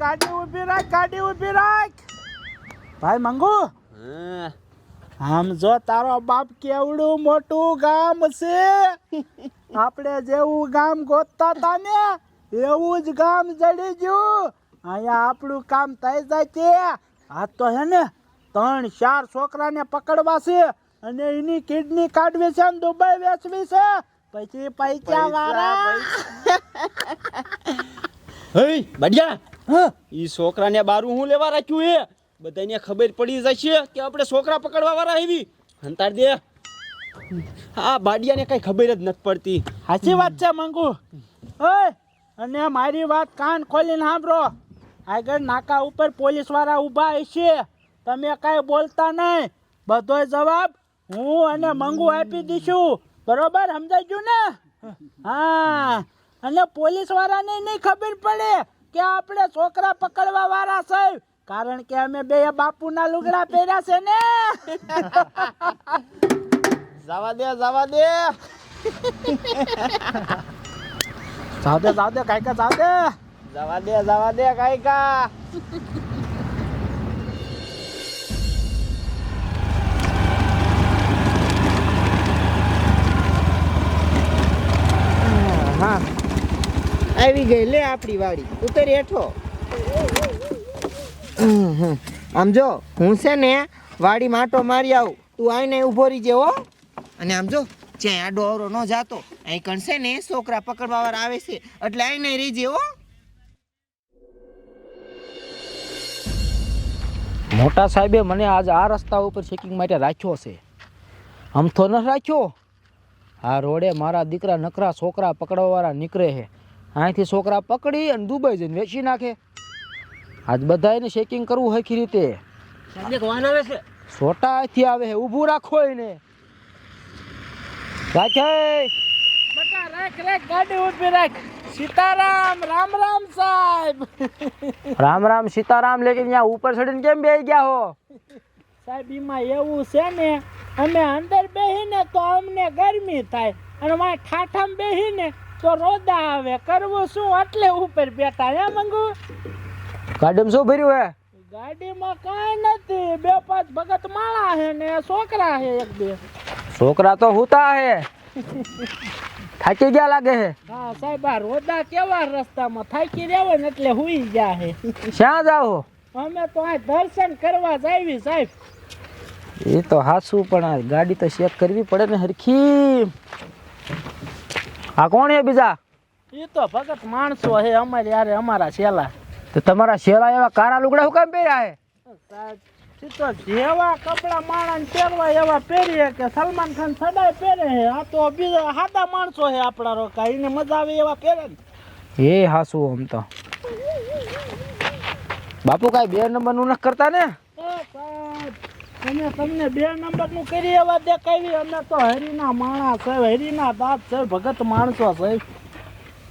ગાડી ઊભી રાખ, ગાડી ઊભી રાખ. ભાઈ, મંગુ? આમ જો તારો બાપ કેવડું મોટું ગામ છે. આપણે જેવું ગામ ગોતતા હતા ને, એવું જ ગામ જડી ગયું. અહીંયા આપણું કામ થઈ જાય છે આ તો હે ને ત્રણ ચાર છોકરાને પકડવા છે અને એની કિડની કાઢવી છે ને દુબઈ વેચવી છે. પછી પૈસા વાળા. હે બડિયા હા. ઈ છોકરાને બારું હું લેવા રાખ્યું એ બધાને ખબર પડી જશે કે આપણે છોકરા પકડવા વાળા આવી. હંતાર દે. આ બાડિયાને કઈ ખબર જ નથી પડતી. સાચી વાત છે મંગુ. ઓય અને મારી વાત કાન ખોલીને સાંભળો. આગળ નાકા ઉપર પોલીસવાળા ઊભા હશે. તમે કાંઈ બોલતા નહીં. બધો જવાબ હું અને મંગુ આપી દઈશું. બરોબર? સમજાઈ ગયું ને? હા. અને પોલીસ વાળાને નહીં ખબર પડે કે આપણે છોકરા પકડવા વાળા છે. કારણ કે અમે બે બાપુના લુગડા પહેર્યા છે ને. જવા દે જવા દે. જાવ દે જાવ દે કાંઈ જાવ દે. જવા દે જવા દે કાઈ આવી ગઈ. લે આપણી વાડી. ઉતરી હેઠો. આમ જો, હું છે ને વાડી માટો મારી આવું. તું આઈને ઊભો રહી હો. અને આમ જો, જ્યાં આડો અવરો ન જાતો, અહીં કણ છે ને, છોકરા પકડવા વાળા આવે છે. એટલે આઈને રહી હો. મોટા સાહેબે મને આજ આ રસ્તા ઉપર ચેકિંગ માટે રાખ્યો છે. આમ તો ન રાખ્યો? આ રોડે મારા દીકરા નકરા છોકરા પકડવાવાળા નીકળે છે. અહીંથી છોકરા પકડી અને દુબઈ જઈને વેચી નાખે. આજ બધા એને ચેકિંગ કરવું હરખી રીતે વાહન આવે છે. છોટા અહીંથી આવે છે ઊભું રાખો એને. રાખે રાખ રાખ ગાડી ઊભી રાખ. સીતારામ રામ રામ સાહેબ. રામ રામ સીતારામ લેકિન ત્યાં ઉપર ચડીને કેમ બેસી ગયા હો? સાહેબ એમાં એવું છે ને અમે અંદર બેહીને તો અમને ગરમી થાય. અને મારે ઠાઠામાં બેહીને તો રોદા આવે કરવું શું? એટલે ઉપર બેઠા હે મંગુ? ગાડીમાં શું ભર્યું હે? ગાડીમાં કાંઈ નથી. બે પાંચ ભગત માળા હે ને છોકરા હે એક બે. છોકરા તો હુતા હે. થાકી ગયા લાગે હે? હા સાહેબ આ રોદા કેવા રસ્તામાં થાકી રહેવે ને એટલે હુઈ ગયા હે. શ્યાં જાઓ? અમે તો આ દર્શન કરવા જાવી સાહેબ. એ તો હાસું પણ આ ગાડી તો ચેક કરવી પડે ને હરખી. આ કોણ હે બીજા? એ તો ભગત માણસો હે અમારે યારે અમારા શેલા તો તમારા શેલા એવા કાળા લુગડા હું કામ પહેર્યા હે? તો જેવા કપડા માણસ પહેરવા એવા પહેરીએ કે સલમાન ખાન સદાય પહેરે હે. આ તો બીજા સાદા માણસો હે આપણા રોકા. એને મજા આવે એવા પહેરે ને. એ હાસું આમ તો. બાપુ કાંઈ બે નંબરનું નથી કરતા ને? અમે તમને બે નંબરનું કરી એવા દેખાવી અમે તો હરીના માણસ છે હરીના દાંત છે ભગત માણસો છે.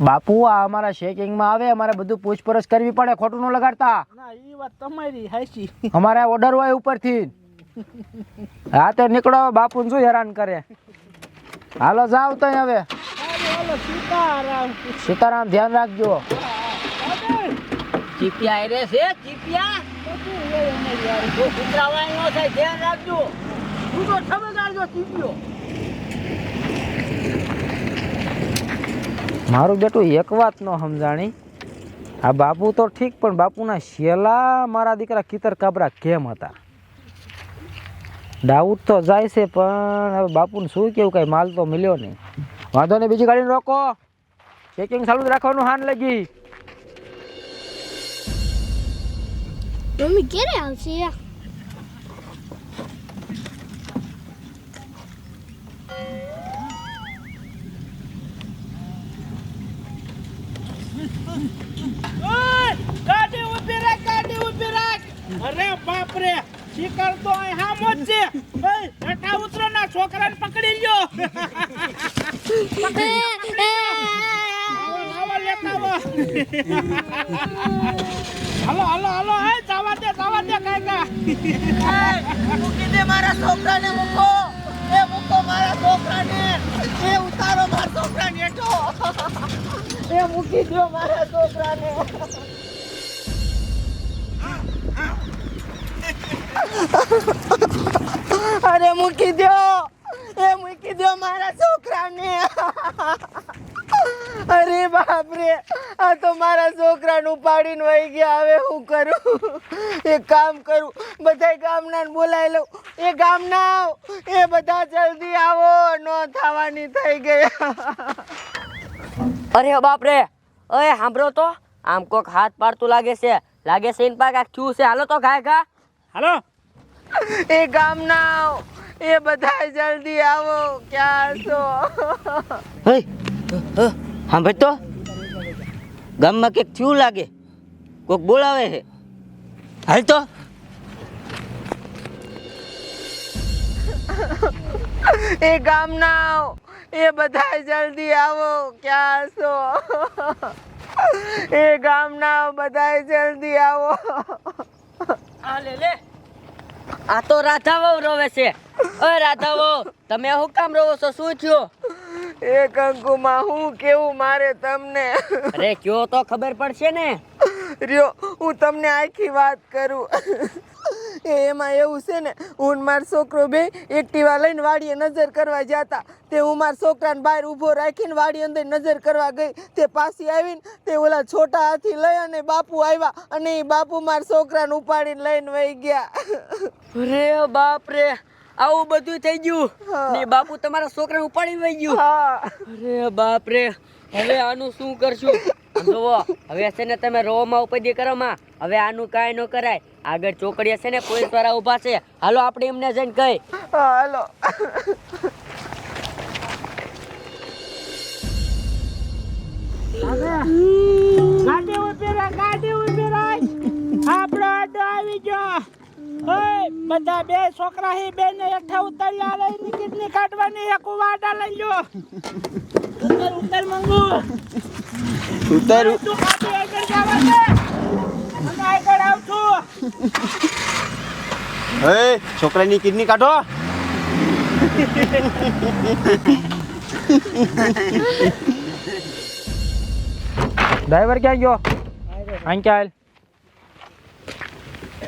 બાપુ આ અમારા ચેકિંગમાં આવે અમારે બધું પૂછપરછ કરવી પડે ખોટું ન લગાડતા. ના એ વાત તમારી હાચી. અમારે ઓર્ડર હોય ઉપરથી. હા તો નીકળો બાપુ શું હેરાન કરે? હાલો જાવ તો હવે. સીતારામ. સીતારામ ધ્યાન રાખજો. ચીપિયા રે છે ચીપિયા. મારું બેટું એક વાત ન સમજાણી. આ બાપુ તો ઠીક, પણ બાપુના શેલા મારા દીકરા કિતર કાબરા કેમ હતા? ડાઉટ તો જાય છે, પણ હવે બાપુને શું કેવું, કઈ માલ તો મળ્યો નહીં. વાંધો નહીં, બીજી ગાડીને રોકો. ચેકિંગ ચાલુ જ રાખવાનું, હાન લગી. મમ્મી ક્યારે આવશે? ગાડી ઊભી રાખ ગાડી ઊભી રાખ. અરે બાપ રે શિકાર તો અહીં હામો જ છે. ઓય, હેઠા ઉતરો ના છોકરાને પકડી લ્યો. પકડી લ્યો, પકડી લ્યો. આવો, આવો, લેતા આવો. હાલો હાલો હાલો, હે, જવા દે જવા દે કાકા મૂકી દે મારા છોકરાને, મૂકો. એ, મૂકો મારા છોકરાને. એ, ઉતારો મારા છોકરાને, હેઠો. એ, મૂકી દો મારા છોકરાને. અરે, મૂકી દો. એ, મૂકી દો મારા છોકરાને. અરે બાપ રે આ તો મારા છોકરાને ઉપાડીને વહી ગયા. હવે હું કરું? એક કામ કરું. બધા ગામના બોલાવી લઉં. એ ગામના એ બધા જલ્દી આવો. ન થવાની થઈ ગયા અરે બાપ રે અરે સાંભળો તો. આમ કોક હાથ પાડતું લાગે છે. લાગે છે ઇન પાક આ ક્યું છે. હાલો તો ઘા ઘા હાલો. એ ગામના એ બધા જલ્દી આવો. ક્યાં છો? હઈ સાંભળ તો ગામમાં કંઈક થયું લાગે. કોઈક બોલાવે છે. હાલ તો એ ગામના એ બધા જલ્દી આવો ક્યાં છો એ ગામના બધા જલ્દી આવો. આ લે લે. આ તો રાધાવો રોવે છે. અ રાધાવો તમે શું કામ રોવો છો? શું થયું? એ કંકુમાં હું કેવું મારે તમને? અરે કયો તો ખબર પડશે ને? રહ્યો હું તમને આખી વાત કરું. એ એમાં એવું છે ને હું માર મારો છોકરો બે એક્ટિવા લઈને વાડીએ નજર કરવા જતા. તે હું મારા છોકરાને બહાર ઊભો રાખીને વાડી અંદર નજર કરવા ગઈ. તે પાછી આવીને તે ઓલા છોટા હાથી લઈ અને બાપુ આવ્યા અને એ બાપુ મારા છોકરાને ઉપાડીને લઈને વહી ગયા. રે બાપ રે. આવું બધું થઈ ગયું. ને બાપુ તમારા છોકરા ઉપાડી વહી ગયું. અરે બાપ રે હવે આનું શું કરશું? જોવો હવે છે ને તમે રોમાં ઉપજી કરો માં. હવે આનું કાંઈ ન કરાય. આગળ ચોકડી છે ને પોલીસવાળા ઊભા છે. હાલો આપણે એમને જઈને કહી. હાલો. ગાડી ઊભી રાખ ગાડી ઊભી રાખ. આપણો આડો આવી ગયો. બધા બે છોકરા હી બે ને હેઠા ઉતર્યા રે ની કેટલી કાઢવાની એક વાડા લઈ લ્યો. ઉતર ઉતર મંગુ. ઉતર. તું ગાડી આગળ જવા દે. અમે આગળ આવશું હે છોકરાની કિડની કાઢો. ડ્રાઈવર ક્યાં ગયો? અહીં ક્યાં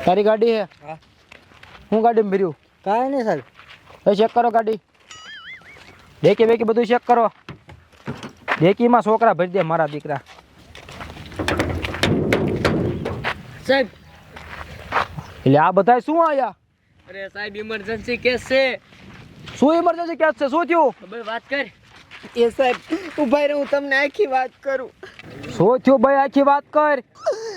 તારી ગાડી હે? હું. ગાડીમાં ભર્યું. કાંઈ નહીં સાહેબ. એ ચેક કરો ગાડી. ડેકી બેકી બધું ચેક કરો. ડેકીમાં છોકરા ભરી દે મારા દીકરા. સાહેબ. એટલે આ બધા શું આયા? અરે સાહેબ ઇમરજન્સી કેસ છે. શું ઇમરજન્સી કેસ છે? શું થયું? ભાઈ વાત કર. એ સાહેબ ઊભા રહે હું તમને આખી વાત કરું. શું થયું ભાઈ? આખી વાત કર.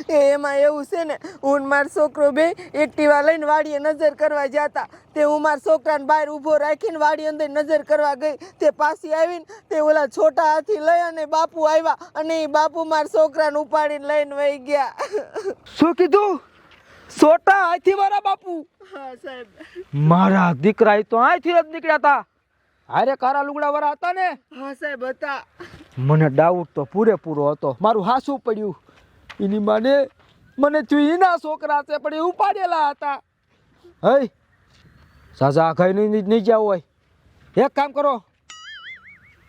એ એમાં એવું છે ને હું મારો છોકરો બે એક્ટિવા લઈને વાડીએ નજર કરવા જતા. તે હું મારા છોકરાને બહાર ઊભો રાખીને વાડી અંદર નજર કરવા ગઈ. તે પાછી આવીને તે ઓલા છોટા હાથી લઈ અને બાપુ આવ્યા અને એ બાપુ મારા છોકરાને ઉપાડીને લઈને વહી ગયા. શું કીધું? છોટા હાથી મારા બાપુ? હા સાહેબ. મારા દીકરા તો અહીંથી જ નીકળ્યા હતા અરે કારા લુગડા વાળા હતા ને? હા સાહેબ હતા. મને ડાઉટ તો પૂરેપૂરો હતો. મારું હાસું પડ્યું. એની માને મને એના છોકરા છે પણ એ ઉપાડેલા હતા. હઈ સાજા આખાઈ નહીં નહીં જાવ હોય. એક કામ કરો.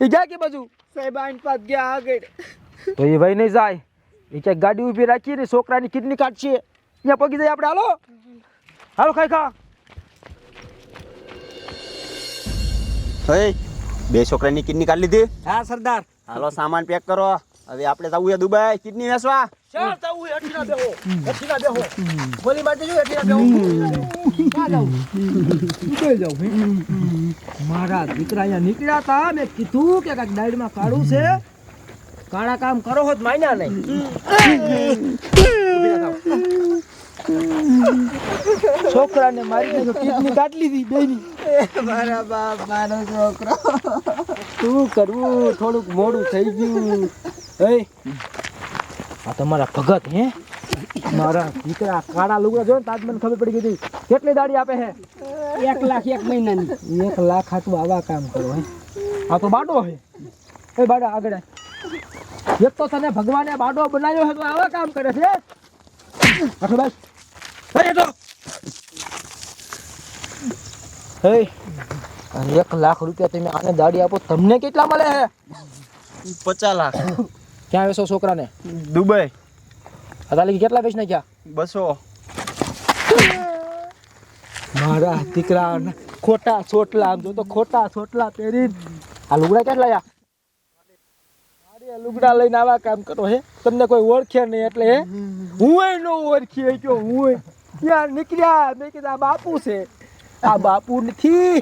એ જાય કે બાજુ? સાહેબ આઈન પાસ ગયા આગળ. તો એ ભાઈ નહીં જાય. એ ક્યાંક ગાડી ઊભી રાખીએ ને છોકરાની કિડની કાઢશે. ત્યાં પગી જાય આપણે હાલો? હાલો ખાઈ ખા. હે બે છોકરાની કિડની કાઢી લીધી. હા સરદાર. હાલો સામાન પેક કરો. હવે આપણે જવું છે દુબઈ કિડની વેચવા ચાલ જવું છે અઠીના બેહો અઠીના બેહો. ગોલી માટે જો હેઠી ના બેહો મારા દીકરા અહીંયા નીકળ્યા હતા મેં કીધું કે કાંઈક ડાયરીમાં કાઢું છે. કાળા કામ કરો હોત માન્યા નહીં. છોકરાને મારી કિડની કાટલી દી બેની મારા બાપ મારો છોકરો. શું કરવું થોડુંક મોડું થઈ ગયું. હે? આ તમારા ભગત હે? મારા દીકરા કાળા લુગડા જો તાજ મને ખબર પડી ગઈ હતી. કેટલી દાડી આપે હે? એક લાખ એક મહિનાની. એક લાખ હાટું આવા કામ કરો હે. આ તો બાડો હે. એ બાડા આગળ એક તો તને ભગવાને બાડો બનાવ્યો હે તો આવા કામ કરે છે. આખો બસ. હે તો. હે. અને એક લાખ રૂપિયા તમે આને દાડી આપો તમને કેટલા મળે હે? પચાસ લાખ. ક્યાં વેચો છોકરાને? દુબઈ. અતાલી કેટલા વેચ નાખ્યા? બસો. મારા દીકરા ખોટા છોટલા આમ જો તો ખોટા છોટલા પહેરી આ લુગડા કેટલા યા લુગડા લઈને આવા કામ કરો હે. તમને કોઈ ઓળખે નહીં એટલે હે. હું નો ઓળખી ગયો હું ત્યાં નીકળ્યા? મેં કીધું આ બાપુ છે. આ બાપુ નથી.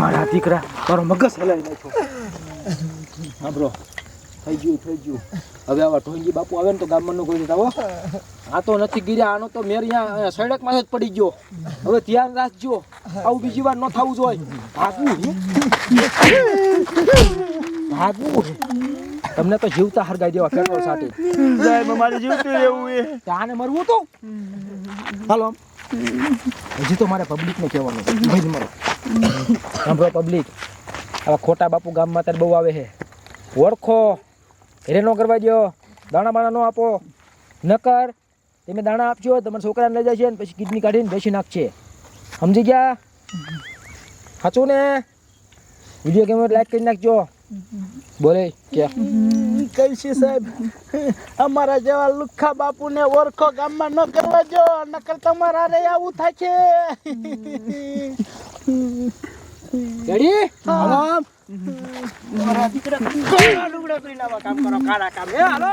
મારા દીકરા મારો મગજ હલાવી નાખ્યો. હા બ્રો થઈ ગયું થઈ ગયું. હવે આવા ઢોંગી બાપુ આવે ને તો ગામમાં કોઈ દેતા આ તો નથી ગીર્યા આનો તો મેર અહીંયા સડકમાં જ પડી ગયો. હવે ધ્યાન રાખજો. આવું બીજી વાર ન થવું જોઈએ ભાગવું? ભાગવું તમને તો જીવતા હરગાઈ દેવા પેટ્રોલ સાથે. સાહેબ જીવતું રહેવું એ. આને મરવું તો? હાલો હજી તો મારે પબ્લિક ને કહેવાનું. ભાઈ મરો. સાંભળો પબ્લિક આવા ખોટા બાપુ ગામમાં ત્યારે બહુ આવે છે. ઓળખો ઘરે નો કરવા દો દાણા બાણા નો આપો. નકર તમે દાણા આપજો, તમારા છોકરાને લઈ જશે ને પછી કિડની કાઢીને બેસી નાખશે સમજી ગયા? સાચું ને? વીડિયો ગેમ લાઈક કરી નાખજો. બોલે ક્યાં કઈ છે સાહેબ. અમારા જેવા લુખ્ખા બાપુને ઓળખો ગામમાં ન કરવા જો નકર તમારા રે આવું થાય છે. રેડી પહેરીને આવા કામ કરો કાળા કામ. હે હાલો?